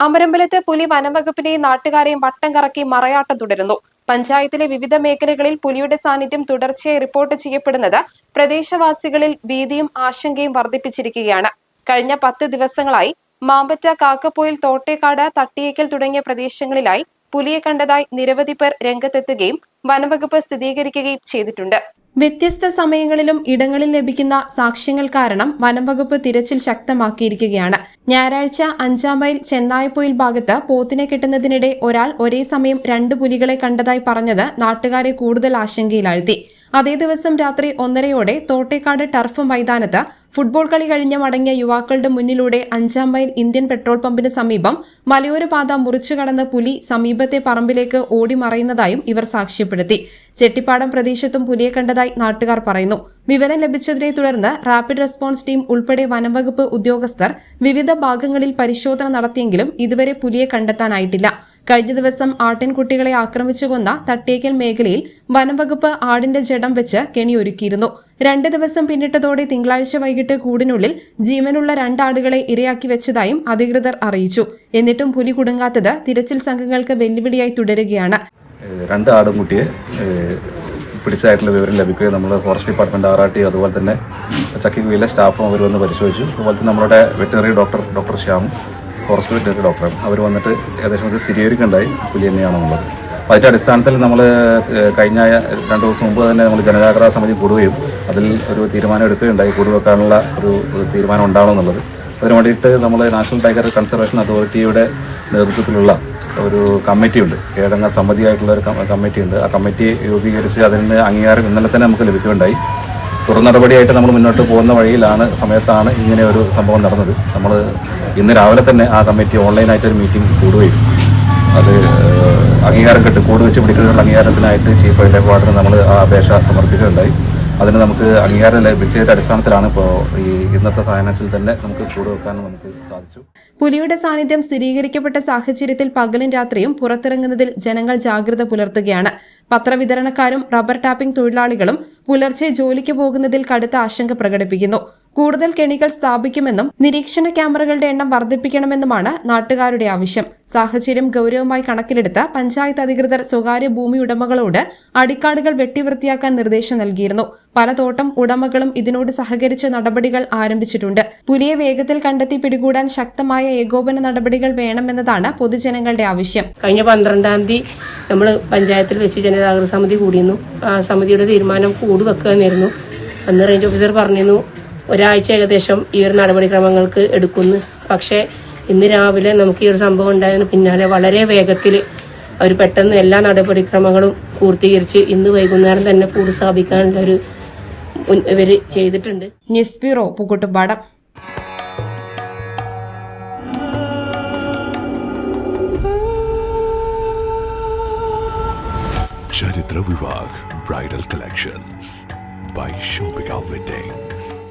അമരമ്പലത്ത് പുലി വനംവകുപ്പിനെയും നാട്ടുകാരെയും വട്ടം കറക്കി മറയാട്ടം തുടരുന്നു. പഞ്ചായത്തിലെ വിവിധ മേഖലകളിൽ പുലിയുടെ സാന്നിധ്യം തുടർച്ചയായി റിപ്പോർട്ട് ചെയ്യപ്പെടുന്നത് പ്രദേശവാസികളിൽ ഭീതിയും ആശങ്കയും വർദ്ധിപ്പിച്ചിരിക്കുകയാണ്. കഴിഞ്ഞ പത്ത് ദിവസങ്ങളായി മാമ്പറ്റ കാക്കപ്പോയിൽ തോട്ടേക്കാട് തട്ടിയേക്കൽ തുടങ്ങിയ പ്രദേശങ്ങളിലായി പുലിയെ കണ്ടതായി നിരവധി പേർ രംഗത്തെത്തുകയും വനംവകുപ്പ് സ്ഥിരീകരിക്കുകയും ചെയ്തിട്ടുണ്ട്. വ്യത്യസ്ത സമയങ്ങളിലും ഇടങ്ങളിൽ ലഭിക്കുന്ന സാക്ഷ്യങ്ങൾ കാരണം വനംവകുപ്പ് തിരച്ചിൽ ശക്തമാക്കിയിരിക്കുകയാണ്. ഞായറാഴ്ച അഞ്ചാം മൈൽ ചെന്നായപ്പൊയിൽ ഭാഗത്ത് പോത്തിനെ കെട്ടുന്നതിനിടെ ഒരാൾ ഒരേ സമയം രണ്ട് പുലികളെ കണ്ടതായി പറഞ്ഞത് നാട്ടുകാരെ കൂടുതൽ ആശങ്കയിലാഴ്ത്തി. അതേ ദിവസം രാത്രി ഒന്നരയോടെ തോട്ടേക്കാട് ടർഫ് മൈതാനത്ത് ഫുട്ബോൾ കളി കഴിഞ്ഞ മടങ്ങിയ യുവാക്കളുടെ മുന്നിലൂടെ അഞ്ചാം മൈൽ ഇന്ത്യൻ പെട്രോൾ പമ്പിന് സമീപം മലയോര പാത മുറിച്ചു കടന്ന പുലി സമീപത്തെ പറമ്പിലേക്ക് ഓടി മറയുന്നതായും ഇവർ സാക്ഷ്യപ്പെടുത്തി. ചെട്ടിപ്പാടം പ്രദേശത്തും പുലിയെ കണ്ടതായി നാട്ടുകാർ പറയുന്നു. വിവരം ലഭിച്ചതിനെ തുടർന്ന് റാപ്പിഡ് റെസ്പോൺസ് ടീം ഉൾപ്പെടെ വനംവകുപ്പ് ഉദ്യോഗസ്ഥർ വിവിധ ഭാഗങ്ങളിൽ പരിശോധന നടത്തിയെങ്കിലും ഇതുവരെ പുലിയെ കണ്ടെത്താനായിട്ടില്ല. കഴിഞ്ഞ ദിവസം ആട്ടിൻകുട്ടികളെ ആക്രമിച്ചു കൊന്ന തട്ടേക്കൽ മേഖലയിൽ വനംവകുപ്പ് ആടിന്റെ ജഡം വെച്ച് കെണിയൊരുക്കിയിരുന്നു രണ്ട് ദിവസം പിന്നിട്ടതോടെ തിങ്കളാഴ്ച വൈകിട്ട് കൂടിനുള്ളിൽ ജീവനുള്ള രണ്ടാടുകളെ ഇരയാക്കി വെച്ചതായും അധികൃതർ അറിയിച്ചു. എന്നിട്ടും പുലി കുടുങ്ങാത്തത് തിരച്ചിൽ സംഘങ്ങൾക്ക് വെല്ലുവിളിയായി തുടരുകയാണ്. രണ്ട് ആടുംകുട്ടിയെ പിടിച്ചതായിട്ടുള്ള വിവരം ലഭിക്കുകയും നമ്മൾ forest department R R T അതുപോലെ തന്നെ ചക്കിക്കുയിലെ സ്റ്റാഫും അവർ വന്ന് പരിശോധിച്ചു. അതുപോലെ തന്നെ നമ്മുടെ veterinary doctor doctor Shyam forest veterinary ഡോക്ടറും അവർ വന്നിട്ട് ഏകദേശം ഒരു സ്ഥിരീകരിക്കുണ്ടായി. പുലി തന്നെയാണെന്നുള്ളത് അപ്പോൾ അതിന്റെ അടിസ്ഥാനത്തിൽ നമ്മൾ കഴിഞ്ഞ രണ്ട് ദിവസം മുമ്പ് തന്നെ നമ്മൾ ജനജാഗ്രതാ സമിതി കൂടുകയും അതിൽ ഒരു തീരുമാനം എടുക്കുകയുണ്ടായി. കൂടുവെക്കാനുള്ള ഒരു തീരുമാനം ഉണ്ടാവണമെന്നുള്ളത്. അതിനു വേണ്ടിയിട്ട് നമ്മൾ നാഷണൽ ടൈഗർ കൺസർവേഷൻ അതോറിറ്റിയുടെ നേതൃത്വത്തിലുള്ള ഒരു കമ്മിറ്റിയുണ്ട്. ഏഴംഗ സമിതിയായിട്ടുള്ള ഒരു കമ്മിറ്റിയുണ്ട്. ആ കമ്മിറ്റി രൂപീകരിച്ച് അതിന് അംഗീകാരം ഇന്നലെ തന്നെ നമുക്ക് ലഭിക്കുകയുണ്ടായി. തുടർ നടപടിയായിട്ട് നമ്മൾ മുന്നോട്ട് പോകുന്ന വഴിയിലാണ് സമയത്താണ് ഇങ്ങനെ ഒരു സംഭവം നടന്നത്. നമ്മൾ ഇന്ന് രാവിലെ തന്നെ ആ കമ്മിറ്റി ഓൺലൈനായിട്ട് ഒരു മീറ്റിംഗ് കൂടുകയും അത് അംഗീകാരം കിട്ടും കൂട് വെച്ച് പിടിക്കുന്നതിനുള്ള അംഗീകാരത്തിനായിട്ട് ചീഫ് ഹെഡ് ക്വാർട്ടറിന് നമ്മൾ ആ അപേക്ഷ സമർപ്പിക്കുകയുണ്ടായി. അതിന് നമുക്ക് അംഗീകാരം ലഭിച്ചതിന്റെ അടിസ്ഥാനത്തിലാണ് ഇപ്പോ ഈ ഇന്നത്തെ സാധനത്തിൽ തന്നെ നമുക്ക് കൂട് വെക്കാൻ നമുക്ക് സാധിച്ചു. പുലിയുടെ സാന്നിധ്യം സ്ഥിരീകരിക്കപ്പെട്ട സാഹചര്യത്തിൽ പകലും രാത്രിയും പുറത്തിറങ്ങുന്നതിൽ ജനങ്ങൾ ജാഗ്രത പുലർത്തുകയാണ്. പത്രവിതരണക്കാരും റബ്ബർ ടാപ്പിംഗ് തൊഴിലാളികളും പുലർച്ചെ ജോലിക്ക് പോകുന്നതിൽ കടുത്ത ആശങ്ക പ്രകടിപ്പിക്കുന്നു. കൂടുതൽ കെണികൾ സ്ഥാപിക്കുമെന്നും നിരീക്ഷണ ക്യാമറകളുടെ എണ്ണം വർദ്ധിപ്പിക്കണമെന്നുമാണ് നാട്ടുകാരുടെ ആവശ്യം. സാഹചര്യം ഗൌരവമായി കണക്കിലെടുത്ത പഞ്ചായത്ത് അധികൃതർ സ്വകാര്യ ഭൂമി ഉടമകളോട് അടിക്കാടുകൾ വെട്ടിവൃത്തിയാക്കാൻ നിർദ്ദേശം നൽകിയിരുന്നു. പല തോട്ടം ഉടമകളും ഇതിനോട് സഹകരിച്ച് നടപടികൾ ആരംഭിച്ചിട്ടുണ്ട്. പുലിയെ വേഗത്തിൽ കണ്ടെത്തി പിടികൂടാൻ ശക്തമായ ഏകോപന നടപടികൾ വേണമെന്നതാണ് പൊതുജനങ്ങളുടെ ആവശ്യം. കഴിഞ്ഞ പന്ത്രണ്ടാം തീയതി നമ്മൾ പഞ്ചായത്തിൽ വെച്ച് ജനജാഗ്രത സമിതി കൂടിയിരുന്നു. ആ സമിതിയുടെ തീരുമാനം കൂടി വെക്കുക എന്നായിരുന്നു അന്ന് റേഞ്ച് ഓഫീസർ പറഞ്ഞിരുന്നു ഒരാഴ്ച ഏകദേശം ഈ ഒരു നടപടിക്രമങ്ങൾക്ക് എടുക്കുന്നു പക്ഷേ ഇന്ന് രാവിലെ നമുക്ക് ഈ ഒരു സംഭവം ഉണ്ടായതിന് പിന്നാലെ വളരെ വേഗത്തിൽ അവർ പെട്ടെന്ന് എല്ലാ നടപടിക്രമങ്ങളും പൂർത്തീകരിച്ച് ഇന്ന് വൈകുന്നേരം തന്നെ കൂട് സ്ഥാപിക്കാനുള്ള ഒരു ഇവർ ചെയ്തിട്ടുണ്ട്. News bureau Pookkottumpadam. Charithra Vivah bridal collections by shopping weddings